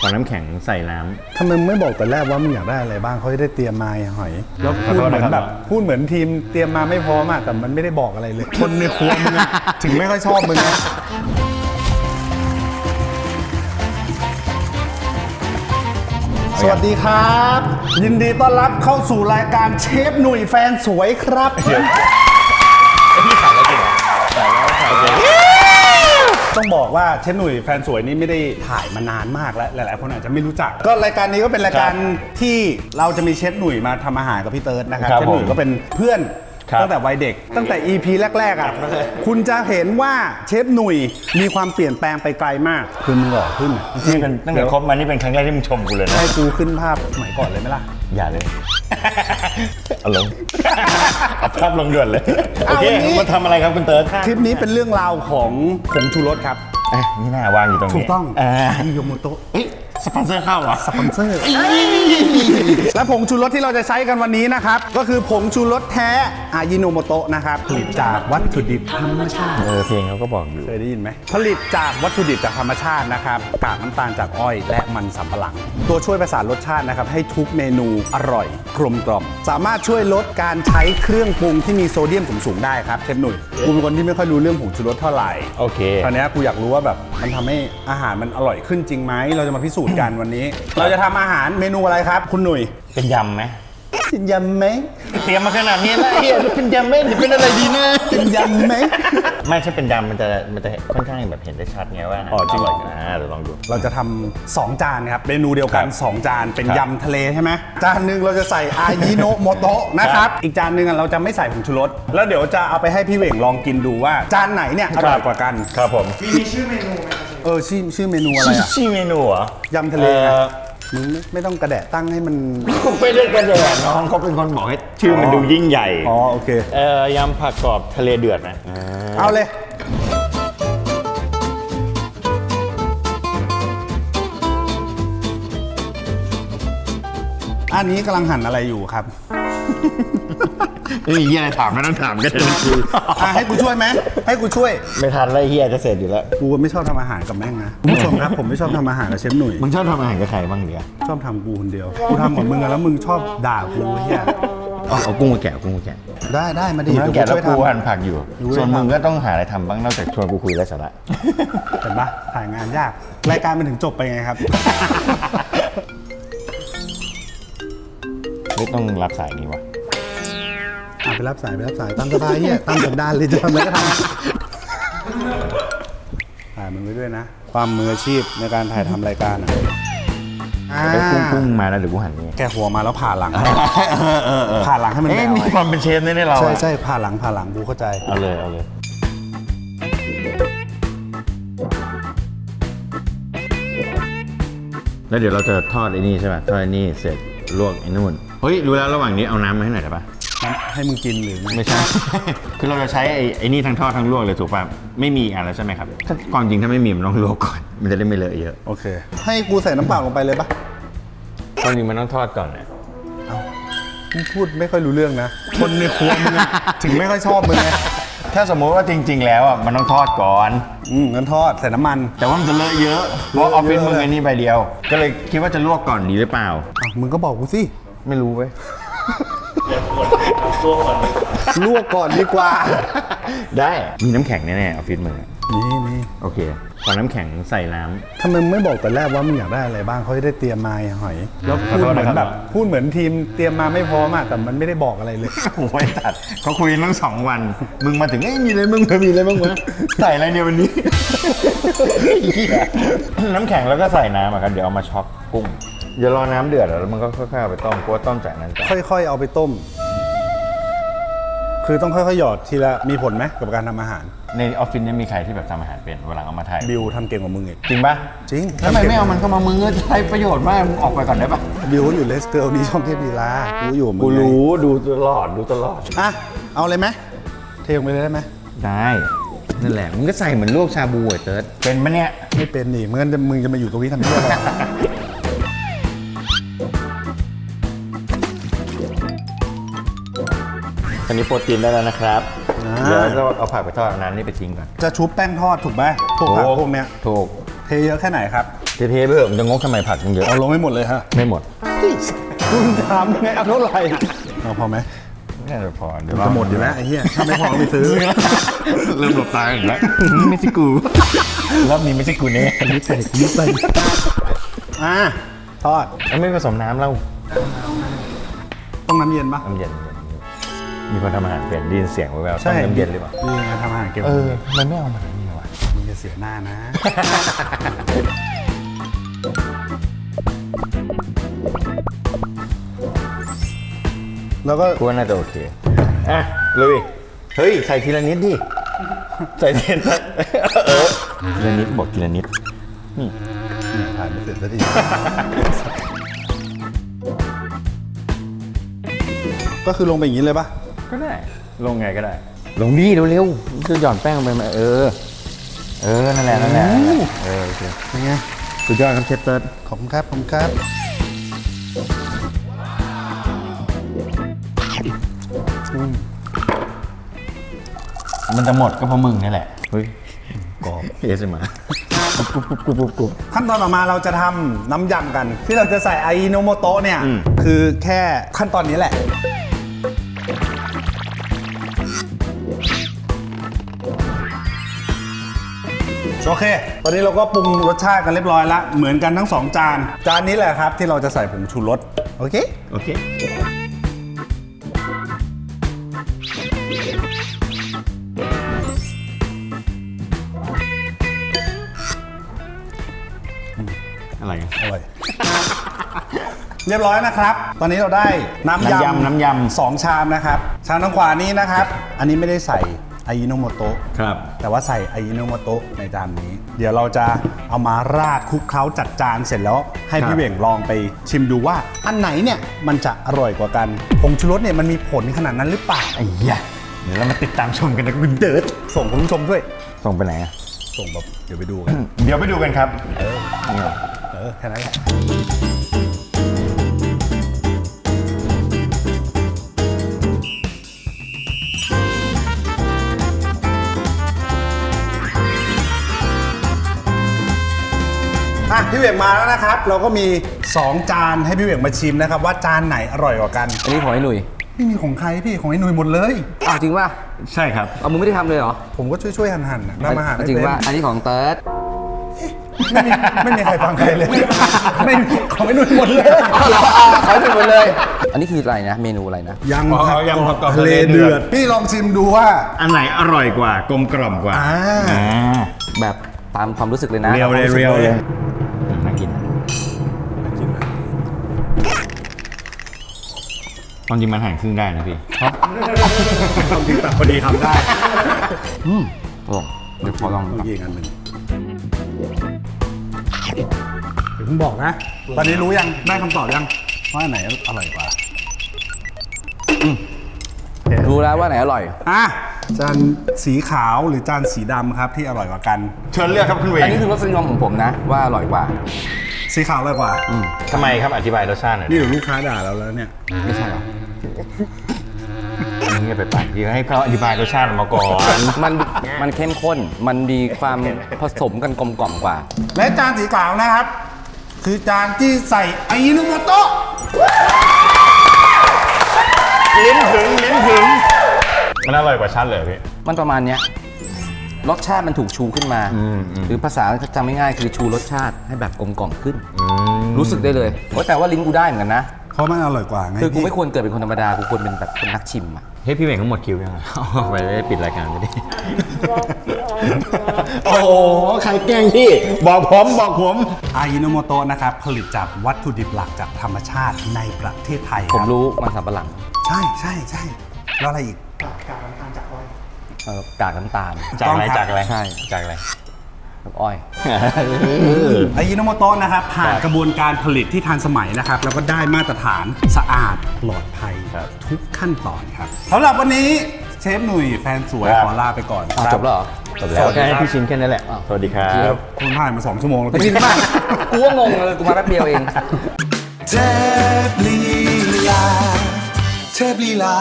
ขอน้ำแข็งใส่น้ำ ทำไมมึงไม่บอกแต่แรกว่ามึงอยากได้อะไรบ้างเขาจะได้เตรียมมาไอ้หอยแล้วขอพูดโทษเหมือนนะครับแบบพูดเหมือนทีมเตรียมมาไม่พร้อมอะแต่มันไม่ได้บอกอะไรเลย คนในครัวมึงอะถึงไม่ค่อยชอบมึงนะสวัสดีครับ ยินดีต้อนรับเข้าสู่รายการเชฟหนุ่ยแฟนสวยครับ ต้องบอกว่าเชฟหนุ่ยแฟนสวยนี่ไม่ได้ถ่ายมานานมากแล้วหลาย ๆ คนอาจจะไม่รู้จัก ก็รายการนี้ก็เป็นรายการที่เราจะมีเชฟหนุ่ยมาทำอาหารกับพี่เติร์ดนะครับครับเชฟหนุ่ยผม ก็เป็นเพื่อน ครับตั้งแต่วัยเด็ก ตั้งแต่ EP แรก ๆ อะ คุณจะเห็นว่าเชฟหนุ่ยมีความเปลี่ยนแปลงไปไกลมาก คือมึงหล่อขึ้นอะนี่เป็นตั้งแต่คบมานี่เป็นครั้งแรกที่มึงชมกูเลยนะ ให้กูขึ้นภาพสมัยก่อนเลยไหมล่ะ อย่าเลย เอาลงเอาภาพลงด่วนเลย โอเค เอาวันนี้ มาทำอะไรครับคุณเติร์ดคลิปนี้เป็นเรื่องราวของผงชูรสครับเอ๊ะนี่น่าวางอยู่ตรงนี้ถูกต้องอ่าอิโยโมโตะ เอ้ย สปอนเซอร์เข้าเหรอสปอนเซอร์ และผงชูรสที่เราจะใช้กันวันนี้นะครับ ก็คือผงชูรสแท้อายิโนโมโตะนะครับผลิตจากวัตถุดิบธรรมชาติ เออเพลงเขาก็บอกอยู่ เคยได้ยินไหมผลิตจากวัตถุดิบจากธรรมชาตินะครับกากน้ำตาลจากอ้อยและมันสำปะหลัง ตัวช่วยประสานรสชาตินะครับให้ทุกเมนูอร่อยกลมกล่อมสามารถช่วยลดการใช้เครื่องปรุงที่มีโซเดียมสูงๆได้ครับเชฟหนุ่ยกูเป็นคนที่ไม่ค่อยรู้เรื่องผงชูรสเท่าไหร่โอเคตอนนี้ยกูอยากรู้ว่าแบบมันทำให้อาหารมันอร่อยขึ้นจริงไหมเราจะมาพิสูจน์กันวันนี้ เราจะทำอาหารเมนูอะไรครับ คุณหนุ่ย เป็นยำไหมเป็นยำไหมเตรียมมาขนาดนี้แล้วเฮียจะเป็นยำไหมจะเป็นอะไรดีนะเป็นยำไหมไม่ใช่เป็นยำมันจะมันจะค่อนข้างแบบเห็นได้ชัดไงว่าอ๋อจริงเหรอ อ่าเดี๋ยวลองดู เราจะทำสองจานครับเมนูเดียวกัน ครับ2 จานเป็นครับยำทะเลใช่ไหมจานหนึ่งเราจะใส่อายิโนโมโตะนะครับ อีกจานหนึ่งอะเราจะไม่ใส่ผงชูรสแล้วเดี๋ยวจะเอาไปให้พี่เหว่งลองกินดูว่า จานไหนเนี่ยอร่อยกว่ากัน ครับผมเออชื่อชื่อเมนูอะไรอะชื่อเมนูเหรอยำทะเลไงอ่อมึงไม่ไม่ต้องกระแดะตั้งให้มันผมไม่ได้กระเดะน้องเขาเป็นคนบอกให้ชื่อมันดูยิ่งใหญ่อ๋อโอเค เอ่อยำผักกรอบทะเลเดือดนะเอาเลยอันนี้กำลังหั่นอะไรอยู่ครับเฮ้ยเฮียอะไรถามไม่ต้องถามก็ได้นะกูอะให้กูช่วยไหม ให้กูช่วย ไม่ทันแล้วเฮียจะเสร็จอยู่แล้ว กูไม่ชอบทำอาหารกับแม่งนะคุณผู้ชมครับผมไม่ชอบทำอาหารกับเชฟหนุ่ยมึงชอบทำอาหารกับใครบ้างเนี่ยชอบทำกูคนเดียวกูทำเหมือนมึงอะแล้วมึงชอบด่ากูเฮียเอาเอากุ้งมาแกะเอากุ้งมาแกะได้ได้มาดิมึงต้องเดี๋แกะยวแล้วกูช่วยกูทำหั่นผักอยู่ดูให้ส่วนมึงทำก็ต้องหาอะไรทำบ้างนอกจากชวนกูคุยไร้สาระ เห็นปะถ่ายงานยาก รายการมันถึงจบไปไงครับ ไม่ต้องรับสายนี้วะ อะไปรับสายไปรับสายตามสบายเฮียตามสันดานเลยจะทำอะไรก็ทำถ่ายมันไว้ด้วยนะ ความมืออาชีพในการถ่ายทำรายการอะอ่าไอ้กุ้งกุ้งมาแล้วเดี๋ยวกูหั่นนี่แกะหัวมาแล้วผ่าหลัง ผ่าหลังให้มันเอ๊ะแบวมีความเป็นเชฟเนี่ยเราใช่อะใช่ผ่าหลังผ่าหลังกูเข้าใจ เอาเลยเอาเลยแล้วเดี๋ยวเราจะทอดไอ้นี่ใช่ไหมทอดไอ้นี่เสร็จลวกไอ้นู่นเฮ้ยรู้แล้วระหว่างนี้เอาน้ำมาให้หน่อยได้ปะ ให้มึงกินหรือไม่ไม่ใช่ คือเราจะใช้ไอ้ไอ้นี่ทั้งทอดทั้งลวกเลยถูกป่ะ ไม่มีอะไรใช่ไหมครับถ้าความจริงถ้าไม่มีมันต้องลวกก่อน มันจะได้ไม่เลอะเยอะ โอเค ให้กูใส่น้ำเปล่าลงไปเลยปะความจริงมันต้องทอดก่อนนะมึงพูดไม่ค่อยรู้เรื่องนะ คนในครัวมึงอะถึงไม่ค่อยชอบมึงไงถ้าสมมติว่าจริง ๆ แล้วอะมันต้องทอดก่อน อืมงั้นทอดใส่น้ำมัน แต่ว่ามันจะเลอะเยอะ เพราะออฟฟิศมึงไอ้นี่ใบเดียว ก็เลยคิดว่าจะลวกก่อนดีหรือเปล่าอะมึงก็บอกกูสิ ไม่รู้เว้ย ลวกก่อนดีกว่า ได้มีน้ำแข็งแน่ๆออฟฟิศมึงอะนี่นี่โอเคขอน้ำแข็งใส่น้ำทำไมมึงไม่บอกแต่แรกว่ามึงอยากได้อะไรบ้างเขาจะได้เตรียมมาไอ้หอย แล้วขอพูดโทษเหมือนนะครับแบบพูดเหมือนทีมเตรียมมาไม่พร้อมอะแต่มันไม่ได้บอกอะไรเลยโอ้ยตัดเขาคุยกันตั้งสองวัน มึงมาถึงเอ้ยมีอะไรมึงมีอะไรบ้างวะใส่อะไรเนี่ยวันนี้เหี้ยน้ำแข็งแล้วก็ใส่น้ำอะครับเดี๋ยวเอามาช็อกกุ้ง เดี๋ยวรอน้ำเดือดแล้วมันก็ค่อยๆเอาไปต้มกลัวต้มจากนั้นก่อนค่อยๆ เอาไปต้ม คือต้องค่อยๆ หยอดทีละ มีผลไหมกับการทำอาหาร ในออฟฟิศเนี่ยมีใครที่แบบทำอาหารเป็นเวลาเอามาถ่ายบิวทำเก่งกว่ามึงอีก จริงปะจริงทำไมไม่เอามันเข้ามามึงก็ใช้ประโยชน์มากมึงออกไปก่อนได้ปะบิวเขาอยู่เลสเกิลนี่ช่องเทพดีลากูอยู่กับมึงกูไงรู้ดูตลอดดูตลอด อะ เอาเลยไหมเทลงไปเลยได้ไหม ได้นั่นแหละมึงก็ใส่เหมือนลวกชาบูไอ้เติร์ดเป็นปะเนี่ย ไม่เป็นนี่มึงจะมึงจะมาอยู่ตรงนี้ทำเพื่ออะไร ตอนนี้โปรตีนได้แล้วนะครับ เดี๋ยวเราเอาผักไปทอดเอาน้ำนี่ไปทิ้งก่อนจะชุบแป้งทอดถูกไหมพวกผักพวกเนี้ยถูกเทเยอะแค่ไหนครับ เทๆไปเถอะมันจะงกทำไมผักมันเยอะเอาลงให้หมดเลยฮะไม่หมดคุณถามยังไงเอาเท่าไหร่เอาพอไหมไม่น่าจะพอเดี๋ยวจะหมดอยู่แล้วไอ้เหี้ยถ้าไม่พอก็ไปซื้อ เริ่มหลบตาอีกแล้วไม่ใช่กูรอบนี้ไม่ใช่กูแน่นิดไปนิดไปอะทอดแล้วไม่ผสมน้ำแล้วต้องน้ำเย็นปะน้ำเย็น มีคนทำอาหารเปลี่ยนไดยินเสียงแววๆต้องน้ำเย็นหรือเปล่านี่ไงทำอาหารเก็บเออมันไม่เอามาทำนี่วะมึงจะเสียหน้านะ แล้วก็ กูว่าน่าจะโอเคอะลุยเฮ้ยใส่ทีละนิดดิใส่ทีละเออทีละนิดบอกทีละนิดถ่ายไม่เสร็จสักทีก็คือลงไปอย่างนี้เลยปะ ก็ได้ ลงไงก็ได้ ลงดีเร็วๆจะหย่อนแป้งลงไปไหมเออ เออนั่นแหละนั่นแหละ นั่นแหละ เออ โอเคเป็นไงสุดยอดครับเชฟเติร์ดขอบคุณครับ ขอบคุณครับ มันจะหมดก็เพราะมึงนี่แหละ เฮ้ยกรอบเอสมากุบกุบกุบกุบกุบขั้นตอนต่อมาเราจะทำน้ำยำกัน ที่เราจะใส่ไอโนโมโตะเนี่ยอืมคือแค่ขั้นตอนนี้แหละ โอเค ตอนนี้เราก็ปรุงรสชาติกันเรียบร้อยแล้วเหมือนกันทั้งสองจาน จานนี้แหละครับที่เราจะใส่ผงชูรส โอเค โอเค อะไรกันอร่อย เรียบร้อยนะครับ ตอนนี้เราได้น้ำน้ำยำยำน้ำยำ สองชามนะครับ ชามทางขวานี้นะครับ อันนี้ไม่ได้ใส่ ไอโนโมโตะครับ แต่ว่าใส่ไอโนโมโตะในจานนี้ เดี๋ยวเราจะเอามาราดคลุกเคล้าจัดจานเสร็จแล้วให้ครับพี่เหว่งลองไปชิมดูว่า อันไหนเนี่ยมันจะอร่อยกว่ากันผงชูรสเนี่ยมันมีผลขนาดนั้นหรือเปล่าไอ้ยะเดี๋ยวเรามาติดตามชมกันนะคุณเติร์ดส่งคุณผู้ชมด้วย ส่งไปไหนอะส่งแบบเดี๋ยวไปดูกัน เดี๋ยวไปดูกันครับนี่เหรอเออแค่นั้นแหละ พี่เหวี่ยงมาแล้วนะครับ เราก็มี 2 จานให้พี่เหวี่ยงมาชิมนะครับ ว่าจานไหนอร่อยกว่ากันอันนี้ของไอ้หนุ่ยไม่มีของใครพี่ของไอ้หนุ่ยหมดเลย อ้าวจริงป่ะใช่ครับ เอามึงไม่ได้ทำเลยเหรอผมก็ช่วยๆหั่นๆนะทำอาหารไม่จริงเป็นป่ะอันนี้ของเติร์ดไม่มีไม่มีใครฟังใครเลยไม่มีของไอ้หนุ่ยหมดเลยอ๋อเหรอขายไปหมดเลย อันนี้คืออะไรนะ เมนูอะไรนะยังอ๋อผักยังผักกรอบทะเลทะเลเดืเดืออดดพี่ลองชิมดูว่าอันไหนอร่อยกว่ากลมกล่อมกว่าอ่าอ่าแบบตามความรู้สึกเลยนะเรียวเลยเรียวเลย ความจริงมันหั่นครึ่งได้นะพี่ความจริงตัดพอดีทำได้อืมอร่อยเดี๋ยวขอลองดูเมื่ก่อนอกี้อีกอันหนึ่งเดี๋ยวผมบอกนะ ตอนนี้รู้ยังได้คำตอบยังว่าอันไหนอร่อยกว่ารู้แล้วว่าไหนอร่อย อะจานสีขาวหรือจานสีดำครับที่อร่อยกว่ากัน เชิญเลือกครับคุณเวอันงนี้คือรสนิยมของผมนะ ว่าอร่อยกว่า สีขาวอร่อยกว่าทำไมครับอธิบายรสชาติหน่อยนี่เดี๋ยวลูกค้าด่าเราแล้วเนี่ยไม่ใช่เหรอ มึงอย่าไปปั่นพี่ให้เขาอธิบายรสชาติออกมาก่อน มันมันเข้มข้น มันมีความผสมกันกลมกล่อมกว่า และจานสีขาวนะครับ คือจานที่ใส่ไอโนโมโตะลิ้นถึงลิ้นถึง มันอร่อยกว่าชัดเลยพี่ มันประมาณเนี้ยรสชาติมันถูกชูขึ้นมาอืมอืมหรือภาษาจำง่ายๆคือชูรสชาติให้แบบกลมกล่อมขึ้น รู้สึกได้เลยโอ้ยแต่ว่าลิ้นกูได้เหมือนกันนะ เพราะมันอร่อยกว่าไงคือกูพี่ไม่ควรเกิดเป็นคนธรรมดากูควรเป็นแบบคนนักชิมอะเฮ้ยพี่เวงเขาหมดคิวยังไงไปได้ปิดรายการไปดิโอ้โหใครแกล้งพี่บอกผมบอกผมอายิโนโมโตะนะครับผลิตจากวัตถุดิบหลักจากธรรมชาติในประเทศไทยคผมรับรู้มันสับปะหลังใช่ใช่ใช่แล้วอะไรอีกเออกากน้ำตาลจากอะไรจากอะไรใช่ จากอะไร กับอ้อยอายิโนโมโตะนะครับผ่านครับกระบวนการผลิตที่ทันสมัยนะครับ แล้วก็ได้มาตรฐานสะอาดปลอดภัยครับ ทุกขั้นตอนครับสำหรับวันนี้เชฟหนุ่ยแฟนสวยครับ ขอลาไปก่อนอ้าวคจบแล้วเหรอจบแล้วแค่ให้พี่ชิมแค่นั้นแหละสวัสดีครับคุณถ่ายมาสองชั่วโมงแล้วจริงมาก กูก็งงเลยกูมาแป๊บเดียวเอง เทพลีลาเทพลีลา